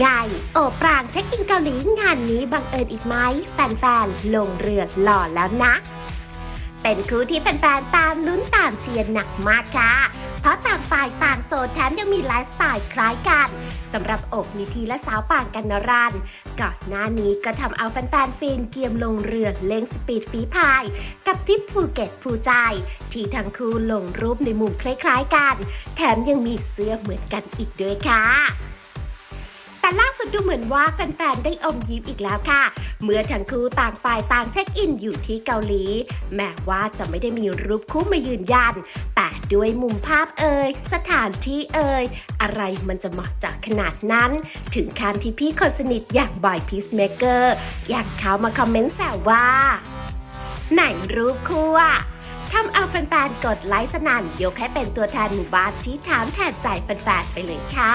ไง โอปรางเช็คอินเกาหลีงานนี้บังเอิญอีกไหม แฟนๆ ลงเรือหล่อแล้วนะ เป็นคู่ที่แฟนๆ ตามลุ้นตามเชียร์หนักมากค่ะ เพราะต่างฝ่ายต่างโสดแถมยังมีไลฟ์สไตล์คล้ายกันสำหรับอกนิทีและสาวป่างกันนรันก่อนหน้านี้ก็ทำเอาแฟนๆฟินเกียมลงเรือเล่งสปีดฝีพาย กับทริปภูเก็ตภูใจ ที่ทั้งคู่ลงรูปในมุมคล้ายๆกัน แถมยังมีเสื้อเหมือนกันอีกด้วยค่ะ แต่ล่าสุดดูเหมือนว่าแฟนๆ ได้อมยิ้มอีกแล้วค่ะ เมื่อทั้งคู่ต่างฝ่ายต่างเช็คอินอยู่ที่เกาหลี แม้ว่าจะไม่ได้มีรูปคู่มายืนยัน แต่ด้วยมุมภาพเอ่ยสถานที่เอ่ยอะไรมันจะเหมาะจากขนาดนั้น ถึงขั้นที่พี่คนสนิทอย่างบอยพีซเมเกอร์อยางเขามาคอมเมนต์แซวว่า ไหนรูปคู่อะทำเอาแฟนๆ กดไลค์สนั่นยกให้เป็นตัวแทนหมู่บ้านที่ถามแทนใจแฟนๆ ไปเลยค่ะ